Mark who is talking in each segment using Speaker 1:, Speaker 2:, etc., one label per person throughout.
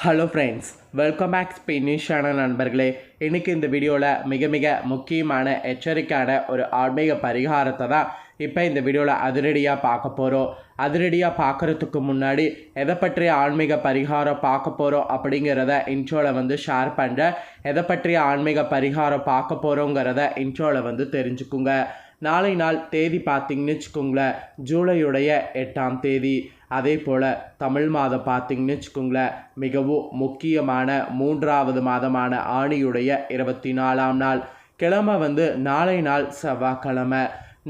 Speaker 1: Hello friends welcome back ஸ்பெயினிஷான நண்பர்களே. இன்றைக்கி இந்த வீடியோவில் மிக மிக முக்கியமான எச்சரிக்கையான ஒரு ஆன்மீக பரிகாரத்தை தான் இப்போ இந்த வீடியோவில் அதிரடியாக பார்க்க போகிறோம் அதிரடியாக பார்க்குறதுக்கு முன்னாடி எதை பற்றிய ஆன்மீக பரிகாரம் பார்க்க போகிறோம் அப்படிங்கிறத இன்ட்ரோவில் வந்து ஷேர் பண்ணுறேன் எதை பற்றிய ஆன்மீக பரிகாரம் பார்க்க போகிறோங்கிறத இன்ட்ரோவில் வந்து தெரிஞ்சுக்குங்க. நாளை நாள் தேதி பார்த்தீங்கன்னு வச்சுக்கோங்களேன். ஜூலையுடைய எட்டாம் தேதி. அதே போல் தமிழ் மாதம் பார்த்தீங்கன்னு வச்சுக்கோங்களேன் மிகவும் முக்கியமான மூன்றாவது மாதமான ஆணியுடைய இருபத்தி நாலாம் நாள். கிழமை வந்து நாளை நாள் செவ்வாய்க்கிழமை.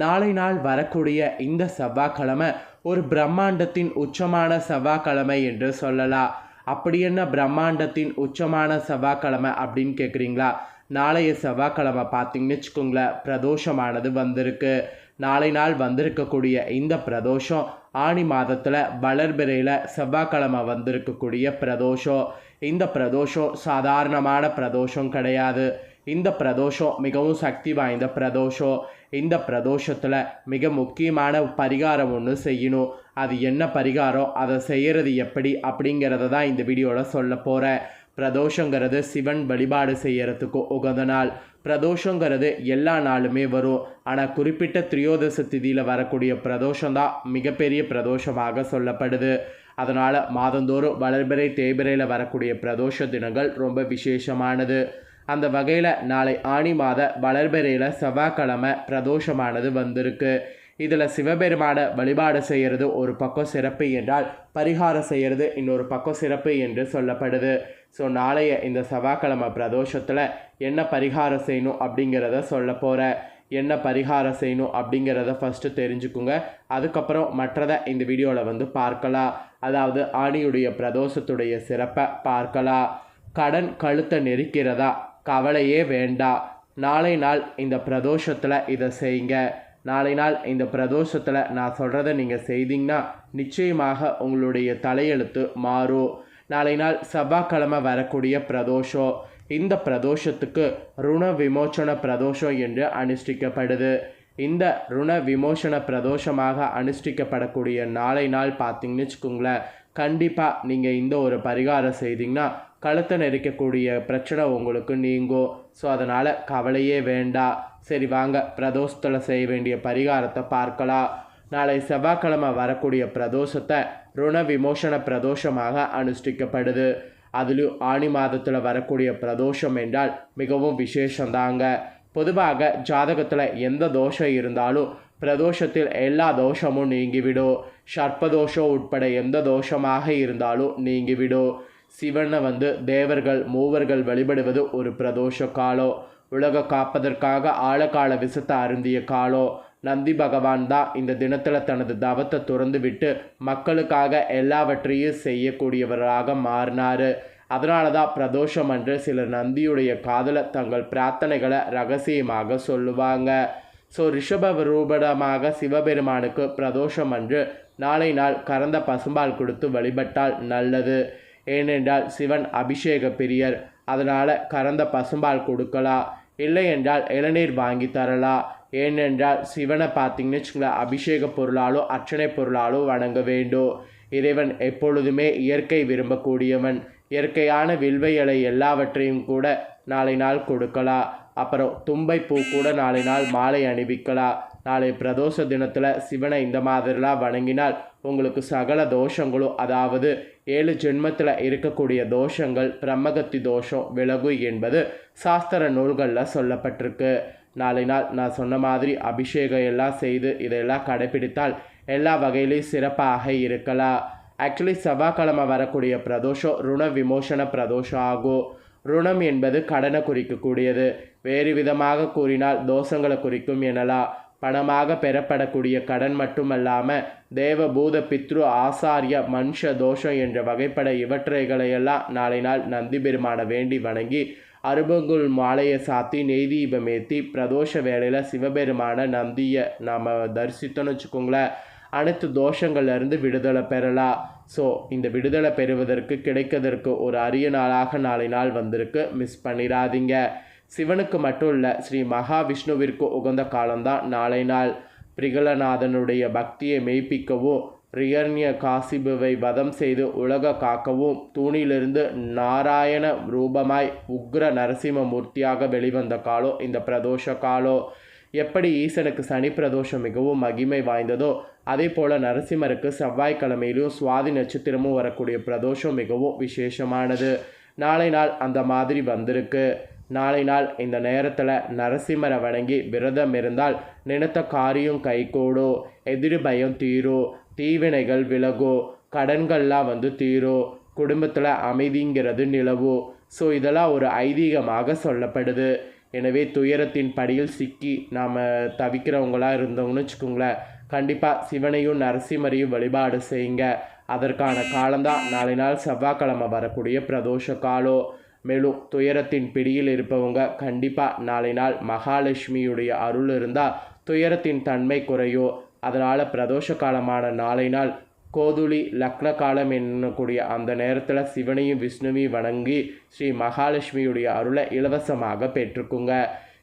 Speaker 1: நாளை நாள் வரக்கூடிய இந்த செவ்வாய்க்கிழமை ஒரு பிரம்மாண்டத்தின் உச்சமான செவ்வாய்க்கிழமை என்று சொல்லலாம். அப்படி என்ன பிரம்மாண்டத்தின் உச்சமான செவ்வாய்க்கிழமை அப்படின்னு கேட்குறீங்களா நாளைய செவ்வாய்க்கிழமை பார்த்தீங்கன்னு வச்சுக்கோங்களேன் பிரதோஷமானது வந்திருக்கு. நாளை நாள் வந்திருக்கக்கூடிய இந்த பிரதோஷம் ஆணி மாதத்தில் வளர்பிறையில் செவ்வாய்க்கிழமை வந்திருக்கக்கூடிய பிரதோஷம். இந்த பிரதோஷம் சாதாரணமான பிரதோஷம் கிடையாது. இந்த பிரதோஷம் மிகவும் சக்தி வாய்ந்த பிரதோஷம். இந்த பிரதோஷத்தில் மிக முக்கியமான பரிகாரம் ஒன்று செய்யணும். அது என்ன பரிகாரம்? அதை செய்கிறது எப்படி அப்படிங்கிறத தான் இந்த வீடியோவில் சொல்ல போகிறேன் பிரதோஷங்கிறது சிவன் வழிபாடு செய்யறதுக்கு உகந்த நாள். பிரதோஷங்கிறது எல்லா நாளுமே வரும். ஆனால் குறிப்பிட்ட திரியோதச திதியில் வரக்கூடிய பிரதோஷம் தான் மிகப்பெரிய பிரதோஷமாக சொல்லப்படுது. அதனால் மாதந்தோறும் வளர்பிறை தேய்பிரையில் வரக்கூடிய பிரதோஷ தினங்கள் ரொம்ப விசேஷமானது. அந்த வகையில் நாளை ஆணி மாத வளர்பிறையில் செவ்வாய்க்கிழமை பிரதோஷமானது வந்திருக்கு. இதில் சிவபெருமான வழிபாடு செய்கிறது ஒரு பக்கம் சிறப்பு என்றால் பரிகாரம் செய்கிறது இன்னொரு பக்கம் சிறப்பு என்று சொல்லப்படுது. ஸோ நாளைய இந்த செவ்வாய்க்கிழமை பிரதோஷத்தில் என்ன பரிகாரம் செய்யணும் அப்படிங்கிறத சொல்ல போகிற என்ன பரிகாரம் செய்யணும் அப்படிங்கிறத ஃபஸ்ட்டு தெரிஞ்சுக்குங்க. அதுக்கப்புறம் மற்றதை இந்த வீடியோவில் வந்து பார்க்கலாம். அதாவது ஆணியுடைய பிரதோஷத்துடைய சிறப்பை பார்க்கலாம். கடன் கழுத்தை நெரிக்கிறதா? கவலையே வேண்டாம் நாளை நாள் இந்த பிரதோஷத்தில் இதை செய்யுங்க. நாளை நாள் இந்த பிரதோஷத்தில் நான் சொல்கிறத நீங்கள் செய்தீங்கன்னா நிச்சயமாக உங்களுடைய தலையெழுத்து மாறும். நாளை நாள் செவ்வாய்க்கிழமை வரக்கூடிய பிரதோஷம். இந்த பிரதோஷத்துக்கு ருண விமோச்சன பிரதோஷம் என்று அனுஷ்டிக்கப்படுது. இந்த ருண விமோசன பிரதோஷமாக அனுஷ்டிக்கப்படக்கூடிய நாளை நாள் பார்த்தீங்கன்னு வச்சுக்கோங்களேன் கண்டிப்பாக நீங்கள் இந்த ஒரு பரிகாரம் செய்தீங்கன்னா கழுத்தை நெரிக்கக்கூடிய பிரச்சனை உங்களுக்கு நீங்கும். ஸோ அதனால் கவலையே வேண்டாம் சரி வாங்க பிரதோஷத்தில் செய்ய வேண்டிய பரிகாரத்தை பார்க்கலாம். நாளை செவ்வாய்க்கிழமை வரக்கூடிய பிரதோஷத்தை ருண விமோசன பிரதோஷமாக அனுஷ்டிக்கப்படுது. அதிலும் ஆணி மாதத்தில் வரக்கூடிய பிரதோஷம் என்றால் மிகவும் விசேஷந்தாங்க. பொதுவாக ஜாதகத்தில் எந்த தோஷம் இருந்தாலும் பிரதோஷத்தில் எல்லா தோஷமும் நீங்கிவிடும். சர்ப்பதோஷம் உட்பட எந்த தோஷமாக இருந்தாலும் நீங்கிவிடும். சிவனை வந்து தேவர்கள் மூவர்கள் வழிபடுவது ஒரு பிரதோஷ காலம். உலக காப்பதற்காக ஆழகால விசத்தை அருந்திய காலம். நந்தி பகவான் தான் இந்த தினத்தில் தனது தவத்தை துறந்து விட்டு மக்களுக்காக எல்லாவற்றையும் செய்யக்கூடியவராக மாறினார். அதனால தான் பிரதோஷம் அன்று சிலர் நந்தியுடைய காதலை தங்கள் பிரார்த்தனைகளை ரகசியமாக சொல்லுவாங்க. ஸோ ரிஷப ரூபடமாக சிவபெருமானுக்கு பிரதோஷம் அன்று நாளை நாள் கறந்த பசும்பால் கொடுத்து வழிபட்டால் நல்லது. ஏனென்றால் சிவன் அபிஷேக பிரியர். அதனால் கறந்த பசும்பால் கொடுக்கலாம். இல்லை என்றால் இளநீர் வாங்கி தரலாம். ஏனென்றால் சிவனை பார்த்தீங்கன்னு வச்சுங்களேன் அபிஷேக பொருளாலோ அர்ச்சனை பொருளாலோ வணங்க வேண்டும். இறைவன் எப்பொழுதுமே இயற்கை விரும்பக்கூடியவன். இயற்கையான வில்வையலை எல்லாவற்றையும் கூட நாளை நாள் கொடுக்கலாம் அப்புறம் தும்பை பூ கூட நாளை நாள் மாலை அணிவிக்கலாம் நாளை பிரதோஷ தினத்தில் சிவனை இந்த மாதிரிலாம் வணங்கினால் உங்களுக்கு சகல தோஷங்களும் அதாவது ஏழு ஜென்மத்தில் இருக்கக்கூடிய தோஷங்கள் பிரம்மகத்தி தோஷம் விலகு என்பது சாஸ்திர நூல்களில் சொல்லப்பட்டிருக்கு. நாளை நாள் நான் சொன்ன மாதிரி அபிஷேகம் எல்லாம் செய்து இதையெல்லாம் கடைபிடித்தால் எல்லா வகையிலையும் சிறப்பாக இருக்கலாம். ஆக்சுவலி செவ்வாய்க்கிழமை வரக்கூடிய பிரதோஷம் ருண விமோசன பிரதோஷம் ஆகும். ருணம் என்பது கடனை குறிக்கக்கூடியது. வேறு விதமாக கூறினால் தோஷங்களை குறிக்கும் எனலாம். பணமாக பெறப்படக்கூடிய கடன் மட்டுமல்லாமல் தேவ பூத பித்ரு ஆசாரிய மனுஷ தோஷம் என்ற வகைப்பட இவற்றைகளையெல்லாம் நாளை நாள் நந்தி பெருமான வேண்டி வணங்கி அருபங்குள் மாலையை சாத்தி நெய் தீபம் ஏற்றி பிரதோஷ வேலையில் சிவபெருமான நந்தியை நாம் தரிசித்தோன்னு வச்சுக்கோங்களேன். அனைத்து தோஷங்கள்லேருந்து விடுதலை பெறலாம் ஸோ இந்த விடுதலை பெறுவதற்கு கிடைக்கிறதற்கு ஒரு அரிய நாளாக நாளை நாள் வந்திருக்கு. மிஸ் பண்ணிடாதீங்க சிவனுக்கு மட்டும் இல்லை ஸ்ரீ மகாவிஷ்ணுவிற்கு உகந்த காலம்தான் நாளை நாள். பிரிகலநாதனுடைய பக்தியை மெய்ப்பிக்கவும் ரியர்ணிய காசிபுவை வதம் செய்து உலக காக்கவும் தூணிலிருந்து நாராயண ரூபமாய் உக்ர நரசிம்மமூர்த்தியாக வெளிவந்த காலம் இந்த பிரதோஷ காலம் எப்படி ஈசனுக்கு சனி பிரதோஷம் மிகவும் மகிமை வாய்ந்ததோ அதே போல் நரசிம்மருக்கு செவ்வாய்க்கிழமையிலும் சுவாதி நட்சத்திரமும் வரக்கூடிய பிரதோஷம் மிகவும் விசேஷமானது. நாளை நாள் அந்த மாதிரி வந்திருக்கு. நாளை நாள் இந்த நேரத்தில் நரசிம்மரை வணங்கி விரதம் இருந்தால் நினைத்த காரியம் கைகூடும் எதிரி பயம் தீரும் தீவினைகள் விலகும் கடன்கள்லாம் வந்து தீரும் குடும்பத்தில் அமைதிங்கிறது நிலவும் ஸோ இதெல்லாம் ஒரு ஐதீகமாக சொல்லப்படுது. எனவே துயரத்தின் படியில் சிக்கி நாம் தவிக்கிறவங்களாக இருந்தோம்னு வச்சுக்கோங்களேன். கண்டிப்பாக சிவனையும் நரசிம்மரையும் வழிபாடு செய்யுங்க. அதற்கான காலம்தான் நாளை நாள் செவ்வாய்க்கிழமை வரக்கூடிய பிரதோஷ காலம் மேலும் துயரத்தின் பிடியில் இருப்பவங்க கண்டிப்பாக நாளை நாள் மகாலட்சுமியுடைய அருள் இருந்தால் துயரத்தின் தன்மை குறையோ. அதனால் பிரதோஷ காலமான நாளை நாள் கோதுளி லக்ன காலம் என்னக்கூடிய அந்த நேரத்தில் சிவனையும் விஷ்ணுவையும் வணங்கி ஸ்ரீ மகாலட்சுமியுடைய அருளை இலவசமாக பெற்றுக்குங்க.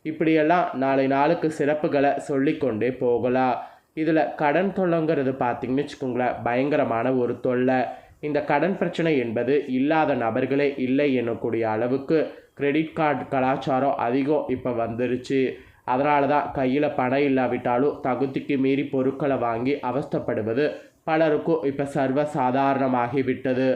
Speaker 1: இப்படியெல்லாம் நாளை நாளுக்கு சிறப்புகளை சொல்லிக்கொண்டே போகலாம். இதில் கடன் தொல்லைங்கிறது பார்த்திங்கன்னு வச்சுக்கோங்களேன் பயங்கரமான ஒரு தொல்லை. இந்த கடன் பிரச்சனை என்பது இல்லாத நபர்களே இல்லை எனக்கூடிய அளவுக்கு கிரெடிட் கார்டு கலாச்சாரம் அதிகம் இப்போ வந்துருச்சு. அதனால தான் கையில் பணம் இல்லாவிட்டாலும் தகுதிக்கு மீறி பொருட்களை வாங்கி அவஸ்தப்படுவது பலருக்கும் இப்போ சர்வ சாதாரணமாகிவிட்டது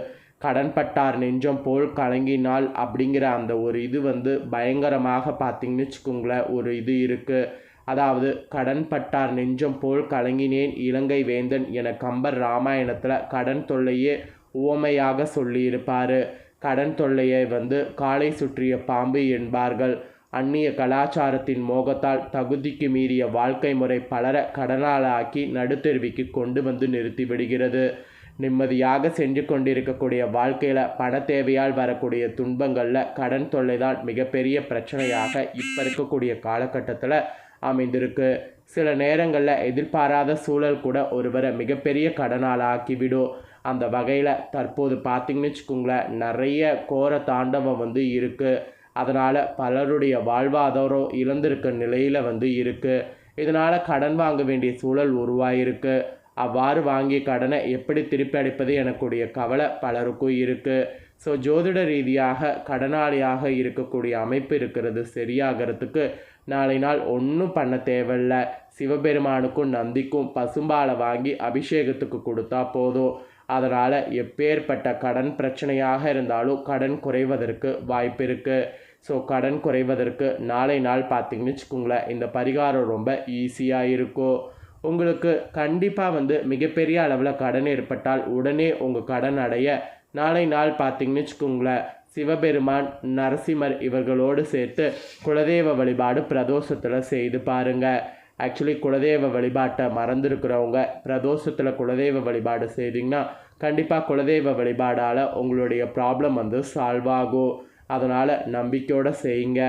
Speaker 1: கடன்பட்டார் நெஞ்சம் போல் கலங்கினால் அப்படிங்கிற அந்த ஒரு இது வந்து பயங்கரமாக பார்த்திங்கன்னு வச்சுக்கோங்களேன் ஒரு இது இருக்குது அதாவது கடன்பட்டார் நெஞ்சம் போல் கலங்கினேன் இலங்கை வேந்தன் என கம்பர் ராமாயணத்தில் கடன் தொல்லையே உவமையாக சொல்லியிருப்பார். கடன் தொல்லையை வந்து காலை சுற்றிய பாம்பு என்பார்கள். அந்நிய கலாச்சாரத்தின் மோகத்தால் தகுதிக்கு மீறிய வாழ்க்கை முறை பலர கடனாளாக்கி நடுத்தெருவிக்கு கொண்டு வந்து நிறுத்திவிடுகிறது நிம்மதியாக சென்று கொண்டிருக்கக்கூடிய வாழ்க்கையில் பண தேவையால் வரக்கூடிய துன்பங்களில் கடன் தொல்லை தான் மிகப்பெரிய பிரச்சனையாக இப்போ இருக்கக்கூடிய காலகட்டத்தில் அமைந்திருக்கு. சில நேரங்களில் எதிர்பாராத சூழல் கூட ஒருவரை மிகப்பெரிய கடனால் ஆக்கிவிடும் அந்த வகையில் தற்போது பார்த்திங்கன்னு வச்சுக்கோங்களேன் நிறைய கோர தாண்டவம் வந்து இருக்குது அதனால் பலருடைய வாழ்வாதாரம் இழந்திருக்க நிலையில் வந்து இருக்குது இதனால் கடன் வாங்க வேண்டிய சூழல் உருவாயிருக்கு. அவ்வாறு வாங்கிய கடனை எப்படி திருப்பி அடைப்பது எனக்கூடிய கவலை பலருக்கும் இருக்குது ஸோ ஜோதிட ரீதியாக கடனாளியாக இருக்கக்கூடிய அமைப்பு இருக்கிறது சரியாகிறதுக்கு நாளை நாள் ஒன்றும் பண்ண தேவையில்ல. சிவபெருமானுக்கும் நந்திக்கும் பசும்பாலை வாங்கி அபிஷேகத்துக்கு கொடுத்தா போதும். அதனால் எப்பேற்பட்ட கடன் பிரச்சனையாக இருந்தாலும் கடன் குறைவதற்கு வாய்ப்பு இருக்குது ஸோ கடன் குறைவதற்கு நாளை நாள் பார்த்திங்கன்னு வச்சுக்கோங்களேன் இந்த பரிகாரம் ரொம்ப ஈஸியாக இருக்கும். உங்களுக்கு கண்டிப்பாக வந்து மிகப்பெரிய அளவில் கடன் ஏற்பட்டால் உடனே உங்கள் கடன் அடைய நாளை நாள் பார்த்திங்கன்னு வச்சுக்கோங்களேன் சிவபெருமான் நரசிம்மர் இவர்களோடு சேர்த்து குலதெய்வ வழிபாடு பிரதோஷத்தில் செய்து பாருங்கள் ஆக்சுவலி குலதெய்வ வழிபாட்டை மறந்துருக்கிறவங்க பிரதோஷத்தில் குலதெய்வ வழிபாடு செய்திங்கன்னா கண்டிப்பாக குலதெய்வ வழிபாடால் உங்களுடைய ப்ராப்ளம் வந்து சால்வ் ஆகும். அதனால் நம்பிக்கையோடு செய்யுங்க.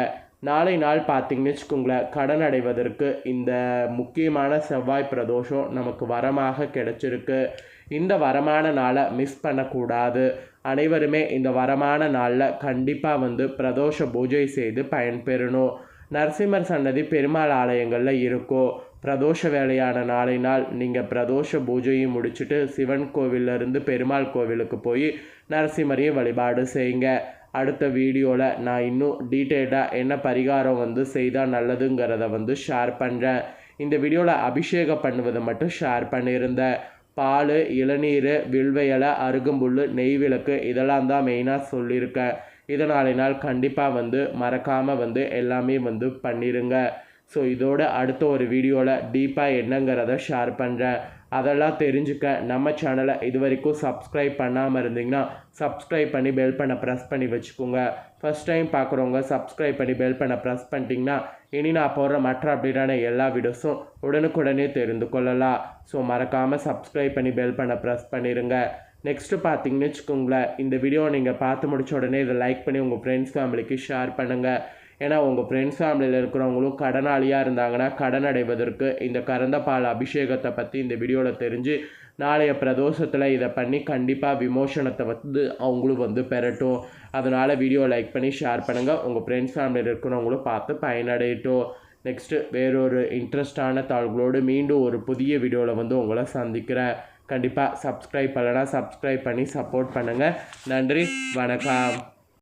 Speaker 1: நாளை நாள் பார்த்திங்கன்னு வச்சுக்கோங்களேன் கடன் அடைவதற்கு இந்த முக்கியமான செவ்வாய் பிரதோஷம் நமக்கு வரமாக கிடச்சிருக்கு. இந்த வரமான நாளை மிஸ் பண்ணக்கூடாது. அனைவருமே இந்த வரமான நாளில் கண்டிப்பாக வந்து பிரதோஷ பூஜை செய்து பயன்பெறணும். நரசிம்மர் சன்னதி பெருமாள் ஆலயங்களில் இருக்கும் பிரதோஷ வேலையான நாளை நாள் நீங்கள் பிரதோஷ பூஜையும் முடிச்சுட்டு சிவன் கோவிலிருந்து பெருமாள் கோவிலுக்கு போய் நரசிம்மரையும் வழிபாடு செய்யுங்க. அடுத்த வீடியோவில் நான் இன்னும் டீட்டெயில்டாக என்ன பரிகாரம் வந்து செய்தால் நல்லதுங்கிறத வந்து ஷேர் பண்ணுறேன் இந்த வீடியோவில் அபிஷேகம் பண்ணுவதை மட்டும் ஷேர் பண்ணியிருந்தேன் பால் இளநீர் வில்வையலை அருகம்புல் நெய் விளக்கு இதெல்லாம் தான் மெயினாக சொல்லியிருக்கேன் இதனாலினால் நாள் கண்டிப்பாக வந்து மறக்காமல் வந்து எல்லாமே வந்து பண்ணிடுங்க ஸோ இதோட அடுத்த ஒரு வீடியோவில் டீப்பாக என்னங்கிறத ஷேர் பண்ணுறேன் அதெல்லாம் தெரிஞ்சுக்க நம்ம சேனலை இது வரைக்கும் சப்ஸ்கிரைப் பண்ணாமல் இருந்தீங்கன்னா சப்ஸ்கிரைப் பண்ணி பெல் பண்ண ப்ரெஸ் பண்ணி வச்சுக்கோங்க. ஃபஸ்ட் டைம் பார்க்குறவங்க சப்ஸ்கிரைப் பண்ணி பெல் பண்ண ப்ரெஸ் பண்ணிட்டீங்கன்னா இனி நான் போடுற மற்ற அப்டேட்டான எல்லா வீடியோஸும் உடனுக்குடனே தெரிந்து கொள்ளலாம். ஸோ மறக்காமல் சப்ஸ்கிரைப் பண்ணி பெல் பண்ண ப்ரெஸ் பண்ணிடுங்க நெக்ஸ்ட்டு பார்த்தீங்கன்னு வச்சுக்கோங்களேன் இந்த வீடியோ நீங்கள் பார்த்து முடிச்ச உடனே இதை லைக் பண்ணி உங்கள் ஃப்ரெண்ட்ஸ் ஃபேமிலிக்கு ஷேர் பண்ணுங்கள் ஏன்னா உங்கள் ஃப்ரெண்ட்ஸ் ஃபேமிலியில் இருக்கிறவங்களும் கடனாளியாக இருந்தாங்கன்னா கடன் அடைவதற்கு இந்த கறந்த பால் அபிஷேகத்தை பற்றி இந்த வீடியோவில் தெரிஞ்சு நாளைய பிரதோஷத்தில் இதை பண்ணி கண்டிப்பாக விமோசனத்தை வந்து அவங்களும் வந்து பெறட்டும். அதனால் வீடியோ லைக் பண்ணி ஷேர் பண்ணுங்கள் உங்கள் ஃப்ரெண்ட்ஸ் ஃபேமிலியில் இருக்கிறவங்களும் பார்த்து பயனடையட்டும். நெக்ஸ்ட்டு வேறொரு இன்ட்ரெஸ்டான தாள்களோடு மீண்டும் ஒரு புதிய வீடியோவில் வந்து உங்களை சந்திக்கிறேன். கண்டிப்பாக சப்ஸ்கிரைப் பண்ணலாம் சப்ஸ்கிரைப் பண்ணி சப்போர்ட் பண்ணுங்கள் நன்றி வணக்கம்.